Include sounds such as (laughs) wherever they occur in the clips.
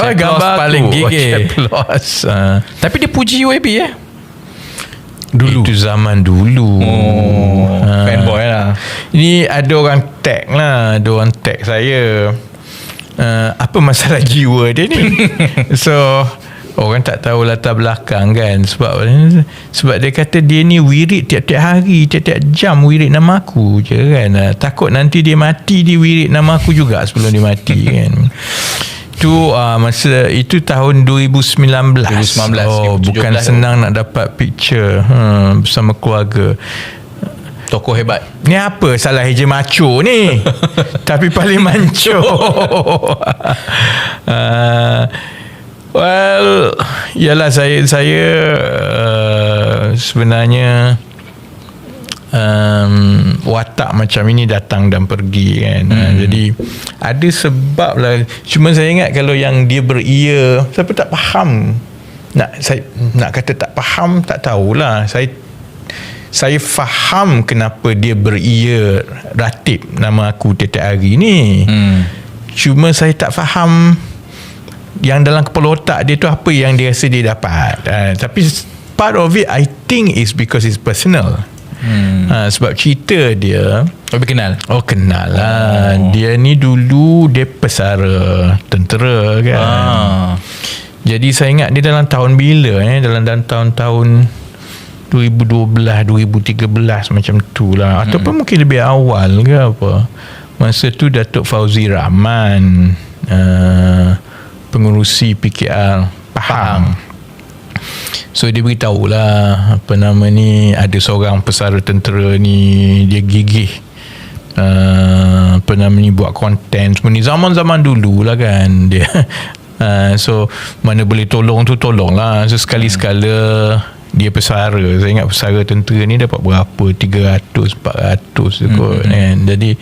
Chat loss paling gigih. Chat loss. Uh, Tapi dia puji YB eh. dulu. Itu zaman dulu. Oh, Ah. fanboy lah. Ni ada orang tag lah Ada orang tag saya uh, Apa masalah (laughs) jiwa dia ni (laughs) So Orang tak tahu latar belakang kan Sebab Sebab dia kata dia ni wirid tiap-tiap hari Tiap-tiap jam wirid nama aku je kan uh, Takut nanti dia mati Dia wirid nama aku juga sebelum dia mati (laughs) kan Tu uh, masa itu tahun 2019. 2019, Oh, 2017 bukan tu. senang nak dapat picture hmm, bersama keluarga. Tokoh hebat. Ni apa salah eja macho ni? (laughs) Tapi paling manco. uh, (laughs) well, yalah saya saya uh, sebenarnya um, watak macam ini datang dan pergi kan. Hmm. Uh, jadi ada sebab lah. Cuma saya ingat kalau yang dia beria, siapa tak faham. Nak saya nak kata tak faham tak tahulah. Saya saya faham kenapa dia beria ratib nama aku tiap-tiap hari ni. Hmm. Cuma saya tak faham yang dalam kepala otak dia tu apa yang dia rasa dia dapat. Uh, tapi part of it I think is because it's personal. Hmm. Uh, sebab cerita dia Lebih kenal. Oh kenal lah oh. Dia ni dulu Dia pesara Tentera kan Ah. Jadi saya ingat Dia dalam tahun bila eh Dalam, dalam tahun-tahun 2012 2013 Macam tu lah Ataupun mungkin lebih awal ke apa Masa tu Datuk Fauzi Rahman uh, Pengurusi PKR Pahang So dia beritahu lah Apa nama ni Ada seorang pesara tentera ni Dia gigih uh, Apa nama ni Buat konten semua ni. Zaman-zaman dulu lah kan Dia. (laughs) Uh, So Mana boleh tolong tu Tolong lah So sekali-sekala Dia pesara. Saya ingat pesara tentera ni Dapat berapa? 300 400 tu kot kan? Jadi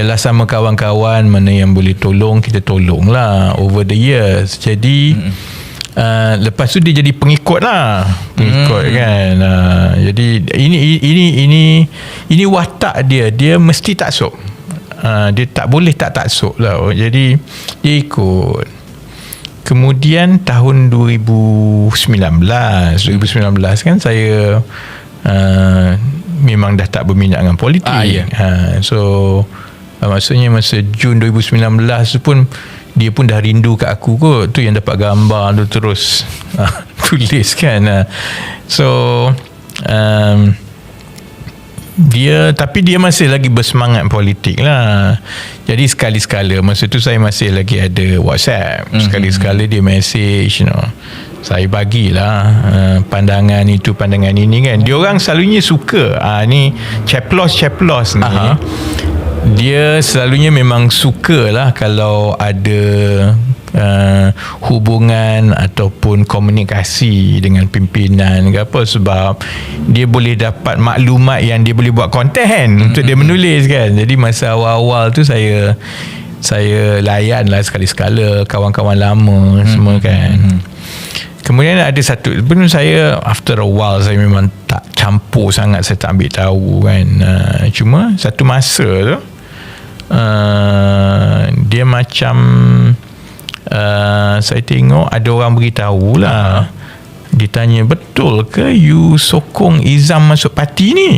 Yalah sama kawan-kawan Mana yang boleh tolong Kita tolong lah Over the years. Jadi Uh, lepas tu dia jadi pengikut lah. Pengikut hmm. kan. Uh, jadi ini ini ini ini watak dia. Dia mesti taksub uh, dia tak boleh tak taksub lah. Jadi dia ikut. Kemudian tahun 2019 2019 kan saya uh, memang dah tak berminat dengan politik. Ah, ya. uh, so uh, maksudnya masa Jun 2019 tu pun dia pun dah rindu kat aku kot tu yang dapat gambar tu terus uh, (laughs) tulis kan uh. so um, dia tapi dia masih lagi bersemangat politik lah jadi sekali-sekala masa tu saya masih lagi ada whatsapp Mhm. sekali-sekala dia message you know saya bagilah uh, pandangan itu pandangan ini kan dia orang selalunya suka ah ni chaplos chaplos ni Aha. Dia selalunya memang suka lah kalau ada uh, hubungan ataupun komunikasi dengan pimpinan ke apa. Sebab dia boleh dapat maklumat yang dia boleh buat konten untuk dia menulis kan? Jadi masa awal-awal tu saya saya layan lah sekali-sekala kawan-kawan lama semua kan? Kemudian ada satu Sebenarnya saya After a while Saya memang tak campur sangat Saya tak ambil tahu kan? Uh, Cuma Satu masa tu uh, Dia macam uh, Saya tengok Ada orang beritahu lah. Dia tanya Betul ke You sokong Izam masuk parti ni?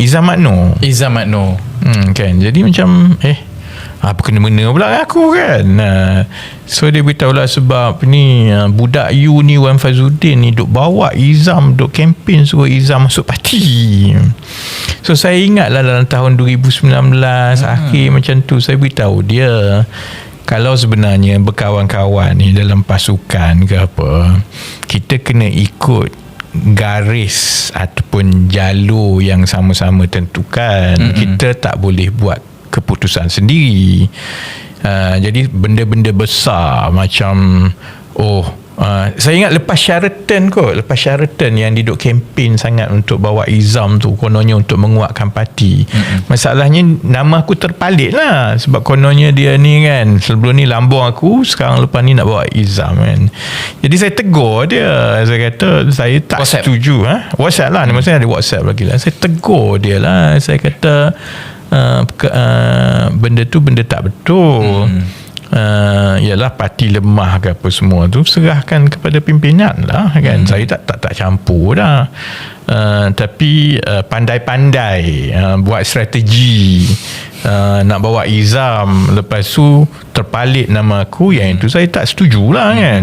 Izam Makno. Izzam Makno. Hmm, kan? Jadi macam eh apa kena mena pula dengan aku kan uh, so dia beritahu lah sebab ni uh, budak you ni Wan Fazuddin ni duk bawa Izam duk kempen suruh Izam masuk parti so saya ingat lah dalam tahun 2019 hmm. akhir macam tu saya beritahu dia kalau sebenarnya berkawan-kawan ni dalam pasukan ke apa kita kena ikut garis ataupun jalur yang sama-sama tentukan mm-hmm. kita tak boleh buat keputusan sendiri uh, jadi benda-benda besar macam oh Uh, saya ingat lepas Sheraton kot Lepas Sheraton yang diduk kempen sangat Untuk bawa Izam tu Kononnya untuk menguatkan parti mm-hmm. Masalahnya Nama aku terpalit lah Sebab kononnya dia ni kan Sebelum ni lambung aku Sekarang lepas ni nak bawa Izam kan Jadi saya tegur dia Saya kata Saya tak WhatsApp. setuju ha? WhatsApp lah Nama saya ada WhatsApp lagi lah Saya tegur dia lah Saya kata uh, uh, Benda tu benda tak betul. Hmm. uh, ialah parti lemah ke apa semua tu serahkan kepada pimpinan lah kan? Saya tak tak tak campur dah. Uh, tapi uh, pandai-pandai uh, buat strategi uh, nak bawa Izam. Lepas tu terpalit nama aku yang itu saya tak setuju lah kan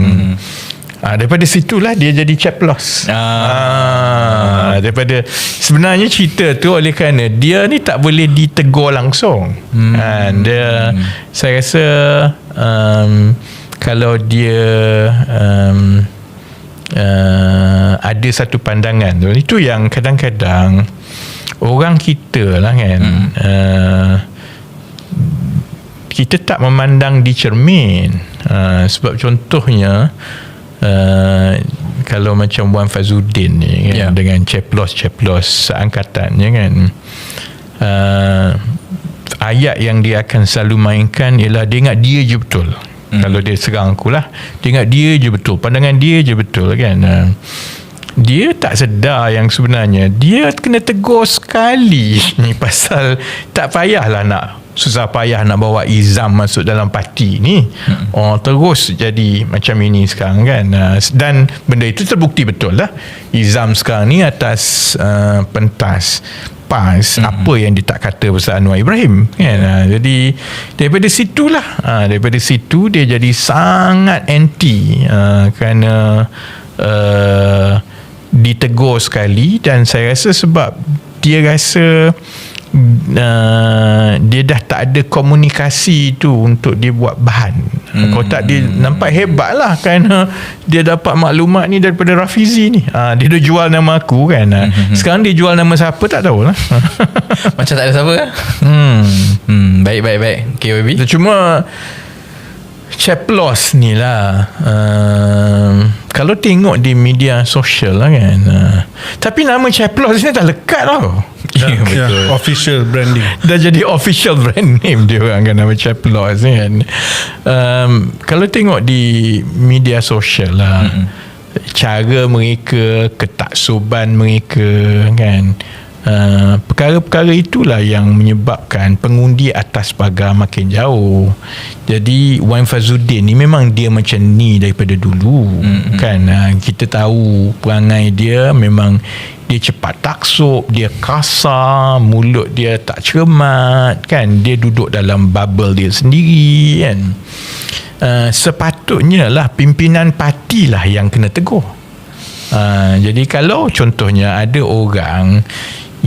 Ah, daripada situlah dia jadi caplos. Ah. daripada sebenarnya cerita tu oleh kerana dia ni tak boleh ditegur langsung. Hmm. Ah, dia hmm. saya rasa um, kalau dia um, uh, ada satu pandangan tu itu yang kadang-kadang orang kita lah kan hmm. uh, kita tak memandang di cermin uh, sebab contohnya uh, kalau macam Wan Fazuddin ni kan, yeah. dengan ceplos-ceplos seangkatannya kan uh, ayat yang dia akan selalu mainkan ialah dia ingat dia je betul hmm. kalau dia serang aku lah dia ingat dia je betul pandangan dia je betul kan uh, dia tak sedar yang sebenarnya dia kena tegur sekali (laughs) ni pasal tak payahlah nak susah payah nak bawa Izam masuk dalam parti ni hmm. oh terus jadi macam ini sekarang kan uh, dan benda itu terbukti betul lah Izam sekarang ni atas uh, pentas PAS hmm. apa yang dia tak kata pasal Anwar Ibrahim kan uh, jadi daripada situlah uh, daripada situ dia jadi sangat anti uh, kerana uh, ditegur sekali dan saya rasa sebab dia rasa uh, dia dah tak ada komunikasi tu untuk dia buat bahan hmm. kalau tak dia nampak hebat lah kan dia dapat maklumat ni daripada Rafizi ni uh, dia dah jual nama aku kan hmm. sekarang dia jual nama siapa tak tahu lah (laughs) macam tak ada siapa hmm. hmm. baik baik baik okay baby cuma Chaplos ni lah. Uh, Kalau tengok di media sosial lah kan uh, Tapi nama Chaplos ni dah lekat tau. (laughs) Ya, yeah, yeah, official branding. Dah jadi official brand name dia orang kan Nama Chaplos ni kan. Um, Kalau tengok di media sosial lah mm-hmm. Cara mereka Ketaksuban mereka kan Uh, perkara-perkara itulah yang menyebabkan pengundi atas pagar makin jauh. Jadi Wan Fazuddin ni memang dia macam ni daripada dulu mm-hmm. kan. Uh, kita tahu perangai dia memang dia cepat taksub, dia kasar, mulut dia tak cermat kan. Dia duduk dalam bubble dia sendiri kan. Uh, sepatutnya lah pimpinan parti lah yang kena tegur. Uh, jadi kalau contohnya ada orang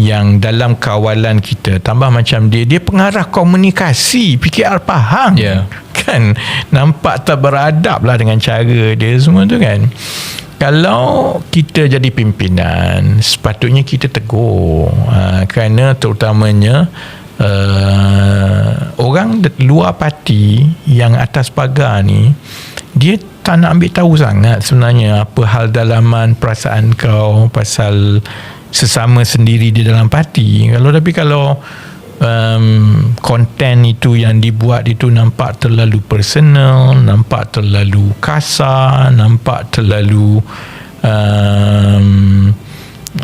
yang dalam kawalan kita tambah macam dia dia pengarah komunikasi PKR faham. Yeah. kan? Nampak tak beradab lah dengan cara dia semua tu kan? Kalau kita jadi pimpinan sepatutnya kita tegur. Uh, kerana terutamanya uh, orang luar parti yang atas pagar ni dia tak nak ambil tahu sangat sebenarnya apa hal dalaman perasaan kau pasal sesama sendiri di dalam parti. Kalau tapi kalau um, konten itu yang dibuat itu nampak terlalu personal nampak terlalu kasar nampak terlalu um,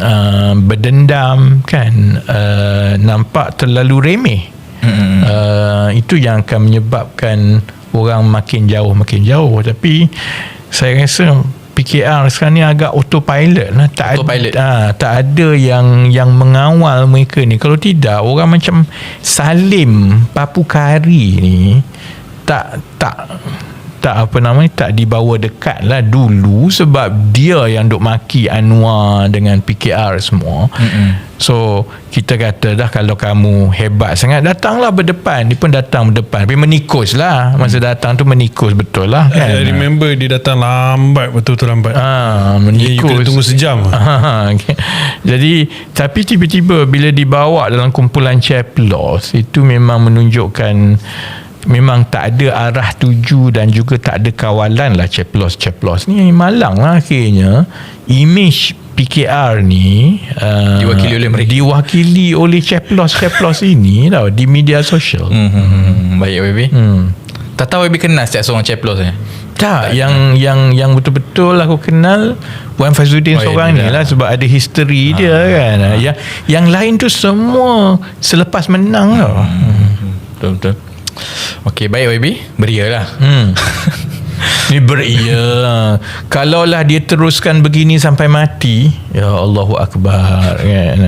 uh, berdendam kan? Uh, nampak terlalu remeh. Mm-hmm. uh, itu yang akan menyebabkan orang makin jauh makin jauh. Tapi saya rasa PKR sekarang ni agak autopilot lah tak autopilot. ada ha, tak ada yang yang mengawal mereka ni kalau tidak orang macam Salim Papukari ni tak tak tak apa namanya tak dibawa dekat lah dulu sebab dia yang duk maki Anwar dengan PKR semua. Mm-hmm. so kita kata dah kalau kamu hebat sangat datanglah berdepan. Dia pun datang berdepan. Tapi menikus lah. Masa mm. datang tu menikus betul lah kan? I remember dia datang lambat betul-betul lambat. Ha, menikus ya, tunggu sejam. Ha, (laughs) okay. jadi tapi tiba-tiba bila dibawa dalam kumpulan Chaplos itu memang menunjukkan memang tak ada arah tuju dan juga tak ada kawalan lah ceplos-ceplos ni malang lah akhirnya image PKR ni uh, diwakili oleh mereka diwakili oleh ceplos-ceplos (laughs) ini tau di media sosial hmm, hmm, hmm. hmm. baik baby hmm. tak tahu baby kenal setiap seorang ceplos ni tak, tak yang yang yang betul-betul aku kenal Wan Fazuddin oh, seorang ya, ni lah sebab ada history ha, dia kan ha. yang yang lain tu semua selepas menang tau hmm. betul betul Okey, baik YB. Beria lah. Hmm. (laughs) Ni beria. Kalaulah dia teruskan begini sampai mati, ya Allahu akbar kan.